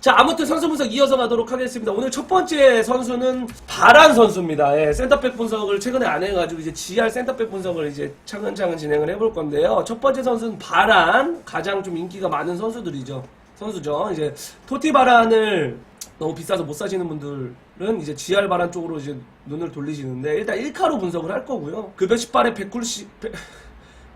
자, 아무튼 선수 분석 이어서 가도록 하겠습니다. 오늘 첫 번째 선수는 바란 선수입니다. 예, 센터백 분석을 최근에 안 해가지고 이제 GR 센터백 분석을 이제 차근차근 진행을 해볼 건데요. 첫 번째 선수는 바란, 가장 좀 인기가 많은 선수들이죠. 선수죠. 이제 토티 바란을 너무 비싸서 못 사시는 분들은 이제 GR 바란 쪽으로 이제 눈을 돌리시는데 일단 1카로 분석을 할 거고요. 급여 18에 190, 100,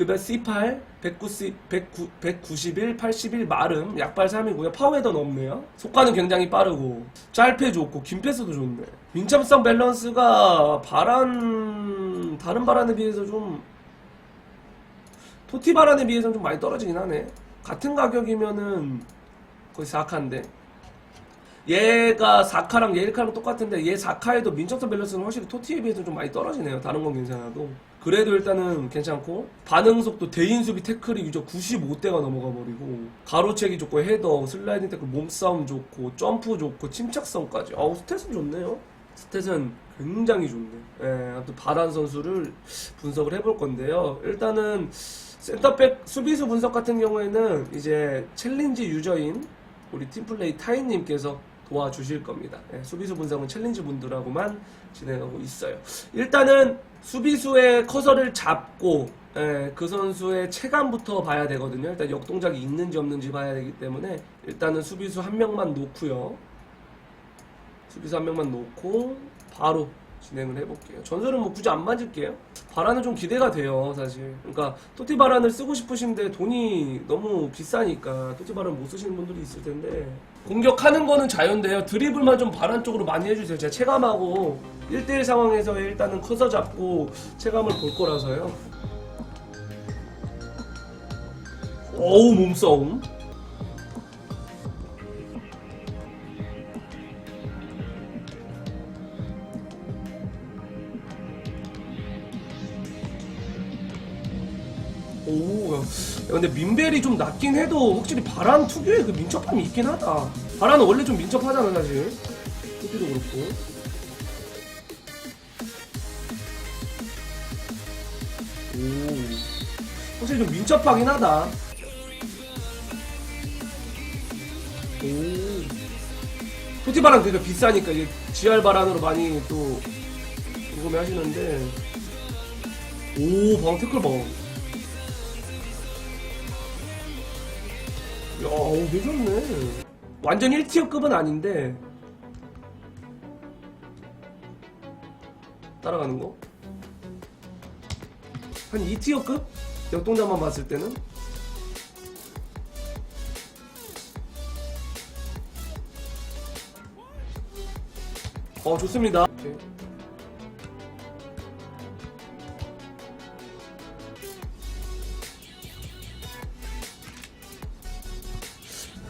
급여 C8, 190, 109, 191, 81 마름, 약발 3이고요. 파워헤더 없네요. 속가는 굉장히 빠르고 짧게 좋고 긴 패스도 좋네. 민첩성 밸런스가 바란 다른 바란에 비해서 좀 토티 바란에 비해서는 좀 많이 떨어지긴 하네. 같은 가격이면은 거의 4카인데 얘가 4카랑 얘 1카랑 똑같은데 얘 4카에도 민첩성 밸런스는 확실히 토티에 비해서 좀 많이 떨어지네요. 다른 건 괜찮아도. 그래도 일단은 괜찮고 반응 속도 대인 수비 태클이 유저 95대가 넘어가 버리고 가로채기 좋고 헤더 슬라이딩 태클 몸싸움 좋고 점프 좋고 침착성까지. 아우 스탯은 좋네요. 스탯은 굉장히 좋네. 예, 아무튼 바란 선수를 분석을 해볼 건데요. 일단은 센터백 수비수 분석 같은 경우에는 이제 챌린지 유저인 우리 팀플레이 타인님께서 도와주실 겁니다. 예, 수비수 분석은 챌린지 분들하고만 진행하고 있어요. 일단은 수비수의 커서를 잡고 예, 그 선수의 체감부터 봐야 되거든요. 일단 역동작이 있는지 없는지 봐야 되기 때문에 일단은 수비수 한 명만 놓고요. 수비수 한 명만 놓고 바로 진행을 해볼게요. 전설은 뭐 굳이 안 맞을게요. 바란은 좀 기대가 돼요, 사실. 그러니까 토티 바란을 쓰고 싶으신데 돈이 너무 비싸니까 토티 바란 못 쓰시는 분들이 있을 텐데 공격하는 거는 자유인데요. 드리블만 좀 바란 쪽으로 많이 해주세요. 제가 체감하고 1대1 상황에서 일단은 커서 잡고 체감을 볼 거라서요. 어우 몸싸움. 오, 야, 근데 민벨이 좀 낮긴 해도 확실히 바람 특유의 그 민첩함이 있긴 하다. 바람은 원래 좀 민첩하잖아, 사실. 토끼도 그렇고. 오, 확실히 좀 민첩하긴 하다. 오, 토티바람 그러니까 비싸니까 이게 GR 바람으로 많이 또 궁금해 하시는데. 오, 방 태클 봐. 야, 오, 되졌네. 완전 1티어급은 아닌데. 따라가는 거? 한 2티어급? 역동작만 봤을 때는? 어, 좋습니다. 오케이.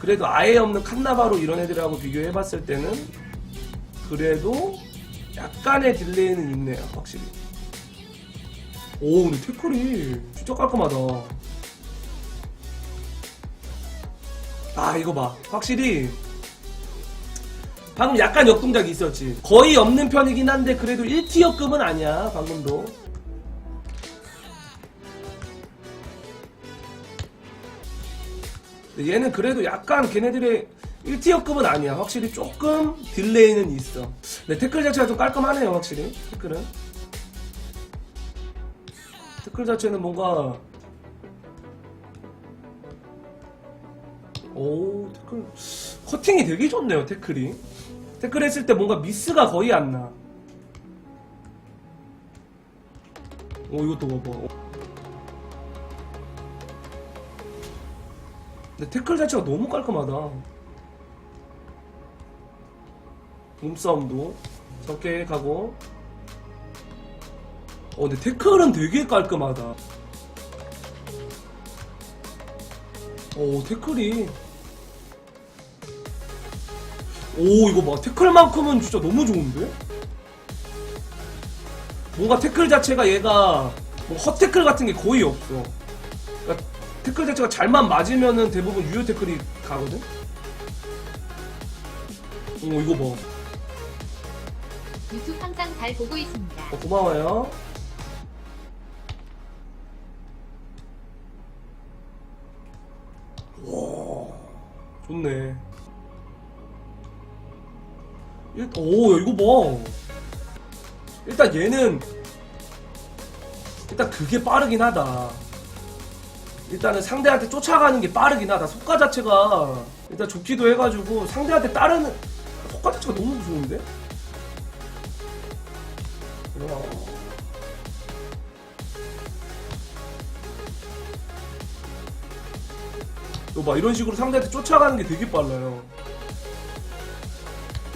그래도 아예 없는 칸나바로 이런 애들하고 비교해봤을 때는 그래도 약간의 딜레이는 있네요 확실히. 오 근데 태클이 진짜 깔끔하다. 아 이거 봐. 확실히 방금 약간 역동작이 있었지. 거의 없는 편이긴 한데 그래도 1티어급은 아니야 방금도 얘는 그래도 약간 걔네들의 1티어급은 아니야. 확실히 조금 딜레이는 있어. 근데 태클 자체가 좀 깔끔하네요, 확실히. 태클은. 태클 자체는 뭔가. 오, 태클. 커팅이 되게 좋네요, 태클이. 태클 했을 때 뭔가 미스가 거의 안 나. 오, 이것도 봐봐. 근데 태클 자체가 너무 깔끔하다. 몸싸움도 적게 가고. 어, 근데 태클은 되게 깔끔하다. 오, 태클이. 오, 이거 봐. 태클만큼은 진짜 너무 좋은데? 뭔가 태클 자체가 얘가 뭐 헛태클 같은 게 거의 없어. 태클 자체가 잘만 맞으면은 대부분 유효 태클이 가거든? 오, 이거 봐. 유튜브 항상 잘 보고 있습니다. 어, 고마워요. 와. 좋네. 일, 오, 야, 이거 봐. 일단 얘는 일단 그게 빠르긴 하다. 일단은 상대한테 쫓아가는 게 빠르긴 하다. 속가 자체가 일단 좋기도 해가지고 상대한테 따르는 속가 자체가 너무 무서운데? 와. 봐 이런 식으로 상대한테 쫓아가는 게 되게 빨라요.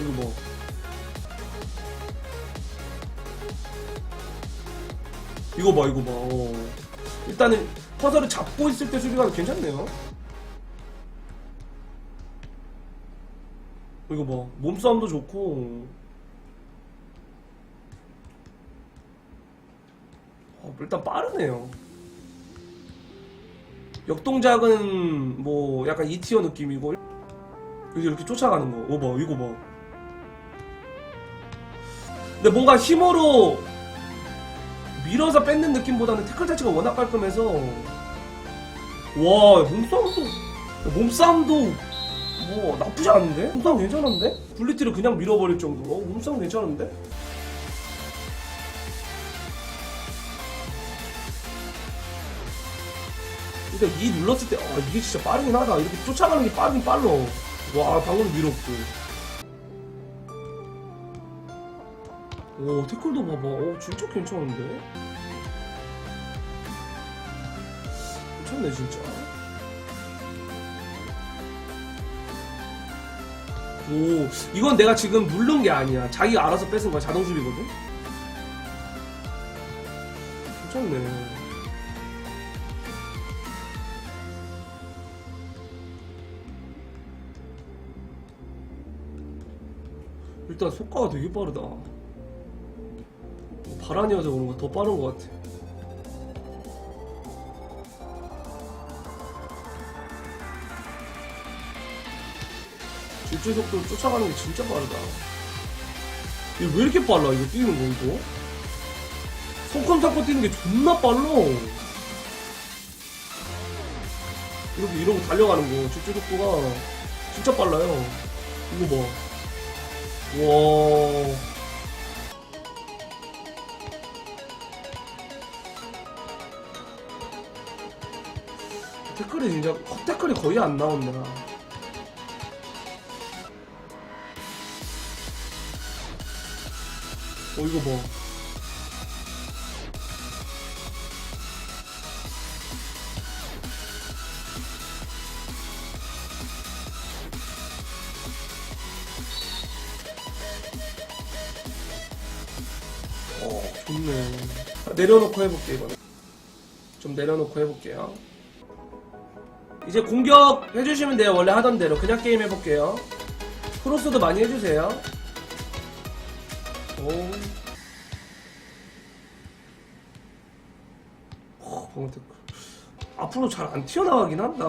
이거 뭐. 이거 봐 이거 봐. 어. 일단은 퍼즐을 잡고 있을 때 수비가 괜찮네요. 이거 봐 몸싸움도 좋고. 어, 일단 빠르네요. 역동작은 뭐 약간 2티어 느낌이고 여기 이렇게 쫓아가는 거. 이거 봐, 이거 봐. 근데 뭔가 힘으로 밀어서 뺏는 느낌보다는 태클 자체가 워낙 깔끔해서 와 몸싸움도 몸싸움도 뭐 나쁘지 않은데? 몸싸움 괜찮은데? 블리티를 그냥 밀어버릴 정도로 몸싸움 괜찮은데? 그러니까 이 눌렀을 때, 아, 이게 진짜 빠르긴 하다. 이렇게 쫓아가는 게 빠르긴 빨라. 와, 방금 밀었고. 오, 태클도 봐봐. 오, 진짜 괜찮은데? 괜찮네, 진짜. 오, 이건 내가 지금 누른 게 아니야. 자기가 알아서 뺏은 거야. 자동 수비거든? 괜찮네. 일단 속가가 되게 빠르다. 바란이어서 그런가 더 빠른 것 같아. 질주 속도 쫓아가는 게 진짜 빠르다. 이게 왜 이렇게 빨라? 이거 뛰는 거 이거? 잡고 뛰는 게 존나 빨라. 이렇게 이러고 달려가는 거 질주 속도가 진짜 빨라요. 이거 봐. 와. 태클이 진짜 컷 태클이 거의 안 나온다. 어 이거 봐. 어 좋네. 내려놓고 해볼게 이번에. 좀 내려놓고 해볼게요. 이제 공격 해주시면 돼요. 원래 하던 대로 그냥 게임 해볼게요. 크로스도 많이 해주세요. 오. 어, 방금 댓글. 앞으로 잘 안 튀어나가긴 한다.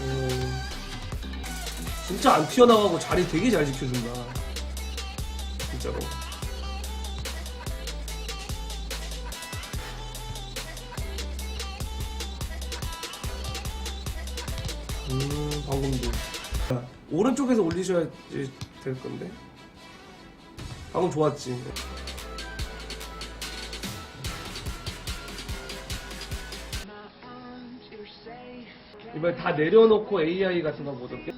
음, 진짜 안 튀어나가고 자리 되게 잘 지켜준다. 진짜로. 음, 방금도. 오른쪽에서 올리셔야지 될 건데. 방금 좋았지. 이번에 다 내려놓고 AI 같은 거 보던데.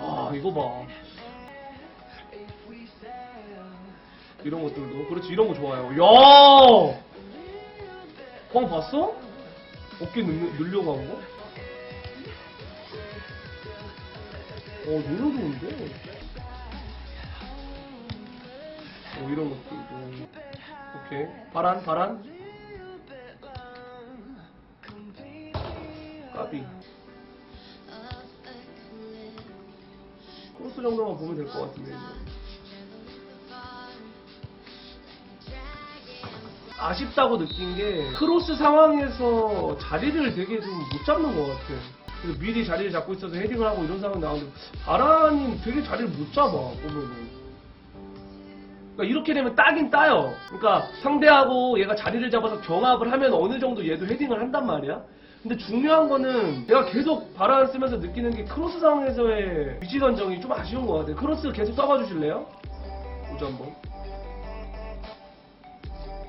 와, 이거 봐. 이런 것들도. 그렇지, 이런 거 좋아요. 야! 꽝 봤어? 어깨 늘, 늘려간 거? 어, 너무 좋은데? 어, 이런 것들도. 오케이. 바란, 바란. 까비. 크로스 정도만 보면 될 것 같은데. 아쉽다고 느낀 게 크로스 상황에서 자리를 되게 좀 못 잡는 것 같아. 그래서 미리 자리를 잡고 있어서 헤딩을 하고 이런 상황이 나오는데 바라님 되게 자리를 못 잡아 보면은. 그러니까 이렇게 되면 따긴 따요. 그러니까 상대하고 얘가 자리를 잡아서 경합을 하면 어느 정도 얘도 헤딩을 한단 말이야. 근데 중요한 거는 내가 계속 바람 쓰면서 느끼는 게 크로스 상황에서의 위치 선정이 좀 아쉬운 것 같아요. 크로스 계속 써봐 주실래요? 보자 한번.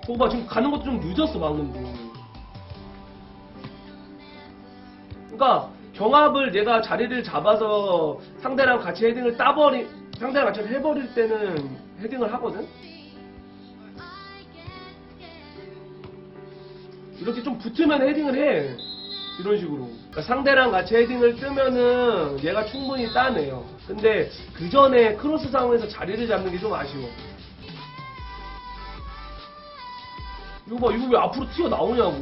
봐봐 지금 가는 것도 좀 늦었어 방금도. 그러니까 경합을 내가 자리를 잡아서 상대랑 같이 헤딩을 따버리 상대랑 같이 해버릴 때는 헤딩을 하거든. 이렇게 좀 붙으면 헤딩을 해. 이런 식으로. 그러니까 상대랑 같이 헤딩을 뜨면은 얘가 충분히 따내요. 근데 그 전에 크로스 상황에서 자리를 잡는 게 좀 아쉬워. 이거 봐, 이거 왜 앞으로 튀어 나오냐고.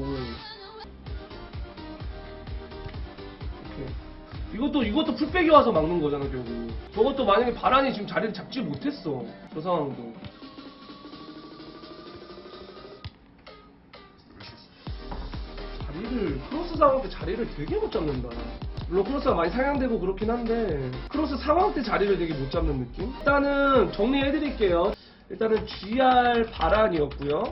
이렇게. 이것도 이것도 풀백이 와서 막는 거잖아 결국. 저것도 만약에 바란이 지금 자리를 잡지 못했어. 저 상황도. 자리를 크로스 상황 때 자리를 되게 못 잡는다. 물론 크로스가 많이 상향되고 그렇긴 한데 크로스 상황 때 자리를 되게 못 잡는 느낌? 일단은 정리해드릴게요. 일단은 GR 바란이었고요.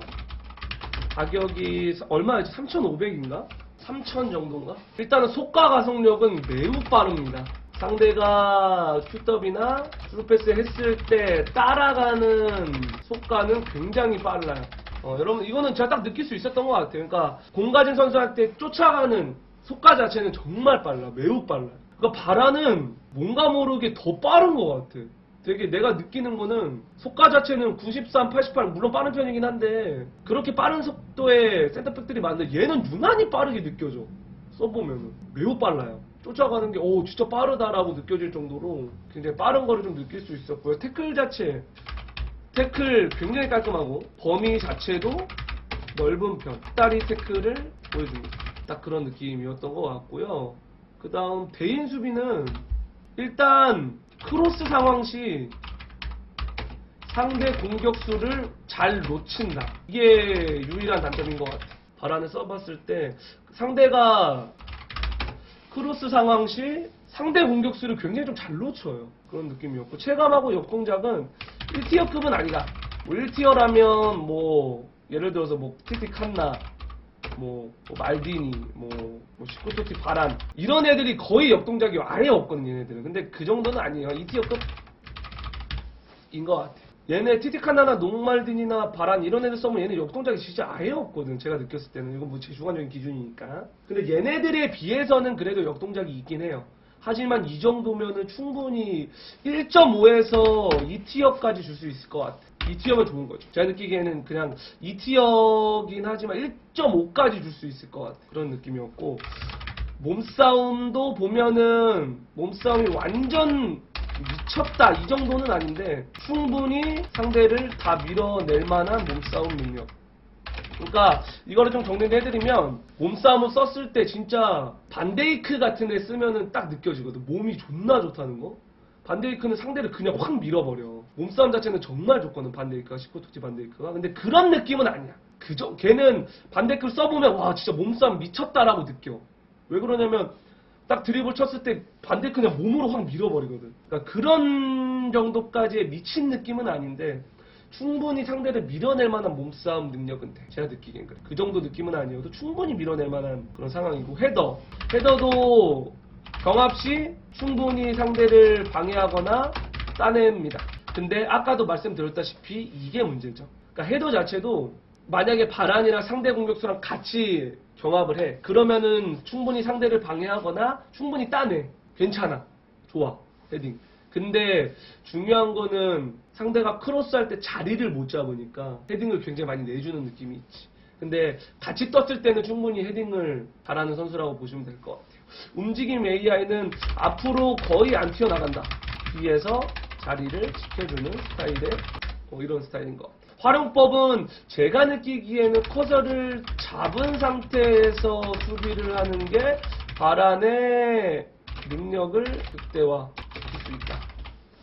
가격이 얼마였지? 3,500인가? 3,000 정도인가? 일단은 속가 가속력은 매우 빠릅니다. 상대가 슛더비나 스루패스 했을 때 따라가는 속가는 굉장히 빨라요. 어, 여러분 이거는 제가 딱 느낄 수 있었던 것 같아요. 그러니까 공가진 선수한테 쫓아가는 속가 자체는 정말 빨라, 매우 빨라. 그러니까 바라는 뭔가 모르게 더 빠른 것 같아. 되게 내가 느끼는 거는 속가 자체는 93, 88 물론 빠른 편이긴 한데 그렇게 빠른 속도의 센터백들이 많은데 얘는 유난히 빠르게 느껴져. 써보면은 매우 빨라요. 쫓아가는 게 오 진짜 빠르다라고 느껴질 정도로 굉장히 빠른 거를 좀 느낄 수 있었고요. 태클 자체 태클 굉장히 깔끔하고 범위 자체도 넓은 편. 다리 태클을 보여줍니다. 딱 그런 느낌이었던 것 같고요. 그 다음 대인 수비는 일단 크로스 상황 시 상대 공격수를 잘 놓친다. 이게 유일한 단점인 것 같아. 바란을 써봤을 때 상대가 크로스 상황 시 상대 공격수를 굉장히 좀 잘 놓쳐요. 그런 느낌이었고 체감하고 역동작은 1티어급은 아니다. 뭐 1티어라면 뭐 예를 들어서 뭐 티티 칸나 뭐, 뭐 말디니 뭐, 뭐 시코토티 바란 이런 애들이 거의 역동작이 아예 없거든요 얘네들은 근데 그 정도는 아니에요 2티어급 인 것 같아요. 얘네 티티카나나 농말딘이나 바란 이런 애들 써면 얘네 역동작이 진짜 아예 없거든. 제가 느꼈을 때는 이건 뭐 제 주관적인 기준이니까. 근데 얘네들에 비해서는 그래도 역동작이 있긴 해요. 하지만 이 정도면은 충분히 1.5에서 2티어까지 줄 수 있을 것 같아. 2티어면 좋은 거죠. 제가 느끼기에는 그냥 2티어긴 하지만 1.5까지 줄 수 있을 것 같아. 그런 느낌이었고 몸싸움도 보면은 몸싸움이 완전 미쳤다 이 정도는 아닌데 충분히 상대를 다 밀어낼 만한 몸싸움 능력. 그러니까 이거를 좀 정리를 해드리면 몸싸움을 썼을 때 진짜 반데이크 같은 데 쓰면은 딱 느껴지거든. 몸이 존나 좋다는 거. 반데이크는 상대를 그냥 확 밀어버려. 몸싸움 자체는 정말 좋거든 반데이크가 시코토치 반데이크가. 근데 그런 느낌은 아니야. 그저 걔는 반데이크를 써보면 와 진짜 몸싸움 미쳤다라고 느껴. 왜 그러냐면 딱 드리블 쳤을 때 반대 그냥 몸으로 확 밀어버리거든. 그러니까 그런 정도까지의 미친 느낌은 아닌데 충분히 상대를 밀어낼 만한 몸싸움 능력은 돼. 제가 느끼기엔 그래. 그 정도 느낌은 아니어도 충분히 밀어낼 만한 그런 상황이고 헤더. 헤더도 경합 시 충분히 상대를 방해하거나 따냅니다. 근데 아까도 말씀드렸다시피 이게 문제죠. 그러니까 헤더 자체도 만약에 바란이랑 상대 공격수랑 같이 경합을 해. 그러면은 충분히 상대를 방해하거나 충분히 따내. 괜찮아. 좋아. 헤딩. 근데 중요한 거는 상대가 크로스 할 때 자리를 못 잡으니까 헤딩을 굉장히 많이 내주는 느낌이 있지. 근데 같이 떴을 때는 충분히 헤딩을 잘하는 선수라고 보시면 될 것 같아요. 움직임 AI는 앞으로 거의 안 튀어나간다. 뒤에서 자리를 지켜주는 스타일의 뭐 이런 스타일인 것 같아요. 활용법은 제가 느끼기에는 커서를 잡은 상태에서 수비를 하는 게 바란의 능력을 극대화시킬 수 있다.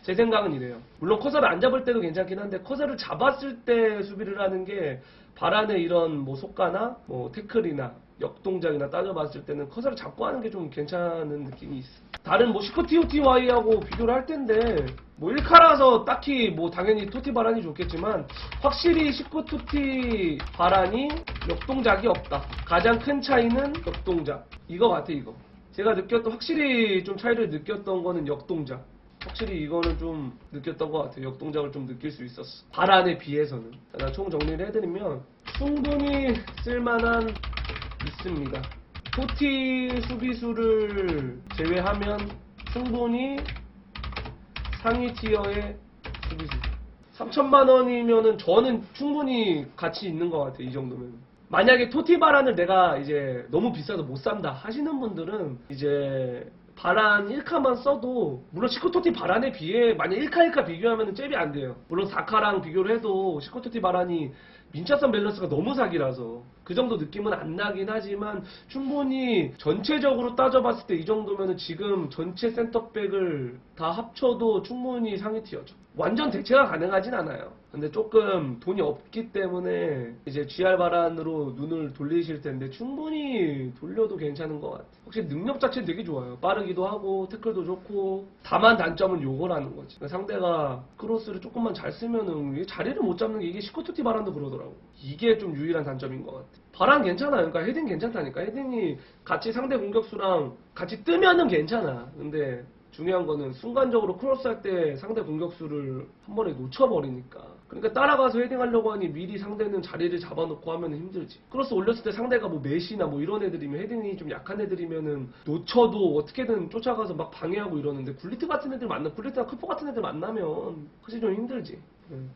제 생각은 이래요. 물론 커서를 안 잡을 때도 괜찮긴 한데 커서를 잡았을 때 수비를 하는 게 바란의 이런 뭐 속가나 뭐 태클이나 역동작이나 따져봤을 때는 커서를 잡고 하는 게 좀 괜찮은 느낌이 있어. 다른 뭐 시코티오티와이하고 비교를 할 텐데 뭐 1카라서 딱히 뭐 당연히 토티 바란이 좋겠지만 확실히 시코토티 바란이 역동작이 없다. 가장 큰 차이는 역동작. 이거 같아 이거. 제가 느꼈던 확실히 좀 차이를 느꼈던 거는 역동작. 확실히 이거는 좀 느꼈던 것 같아요. 역동작을 좀 느낄 수 있었어. 바란에 비해서는. 자, 총 정리를 해드리면 충분히 쓸만한 있습니다. 토티 수비수를 제외하면 충분히 상위 티어의 수비수. 3천만 원이면은 저는 충분히 가치 있는 것 같아요. 이 정도면. 만약에 토티 바란을 내가 이제 너무 비싸서 못 산다 하시는 분들은 이제 바란 1카만 써도 물론 시코토티 바란에 비해 만약 1카 1카 비교하면 잽이 안 돼요. 물론 4카랑 비교를 해도 시코토티 바란이 민차선 밸런스가 너무 사기라서 그 정도 느낌은 안 나긴 하지만 충분히 전체적으로 따져봤을 때 이 정도면은 지금 전체 센터백을 다 합쳐도 충분히 상위 티어죠. 완전 대체가 가능하진 않아요. 근데 조금 돈이 없기 때문에 이제 GR 바란으로 눈을 돌리실 텐데 충분히 돌려도 괜찮은 것 같아요. 확실히 능력 자체는 되게 좋아요. 빠르기도 하고 태클도 좋고 다만 단점은 요거라는 거지. 그러니까 상대가 크로스를 조금만 잘 쓰면은 자리를 못 잡는 게 이게 시코투티 바란도 그러더라고. 이게 좀 유일한 단점인 것 같아. 바란 괜찮아요. 그러니까 헤딩 괜찮다니까. 헤딩이 같이 상대 공격수랑 같이 뜨면은 괜찮아. 근데 중요한 거는 순간적으로 크로스할 때 상대 공격수를 한 번에 놓쳐버리니까. 그러니까 따라가서 헤딩하려고 하니 미리 상대는 자리를 잡아놓고 하면 힘들지. 크로스 올렸을 때 상대가 뭐 메시나 뭐 이런 애들이면 헤딩이 좀 약한 애들이면은 놓쳐도 어떻게든 쫓아가서 막 방해하고 이러는데 굴리트 같은 애들 만나, 굴리트나 크포 같은 애들 만나면 확실히 좀 힘들지.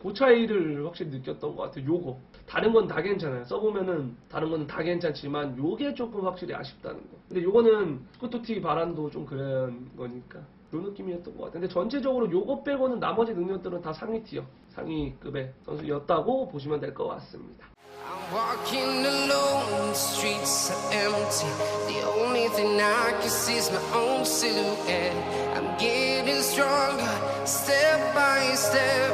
그 차이를 확실히 느꼈던 것 같아요. 요거. 다른 건 다 괜찮아요. 써보면은 다른 거는 다 괜찮지만 요게 조금 확실히 아쉽다는 거. 근데 요거는 스쿠토티 바란도 좀 그런 거니까. 요 느낌이었던 것 같아요. 근데 전체적으로 요거 빼고는 나머지 능력들은 다 상위 티어, 상위급의 선수였다고 보시면 될 것 같습니다. I'm walking alone, the streets are empty. The only thing I can see is my own silhouette. I'm getting stronger, step by step.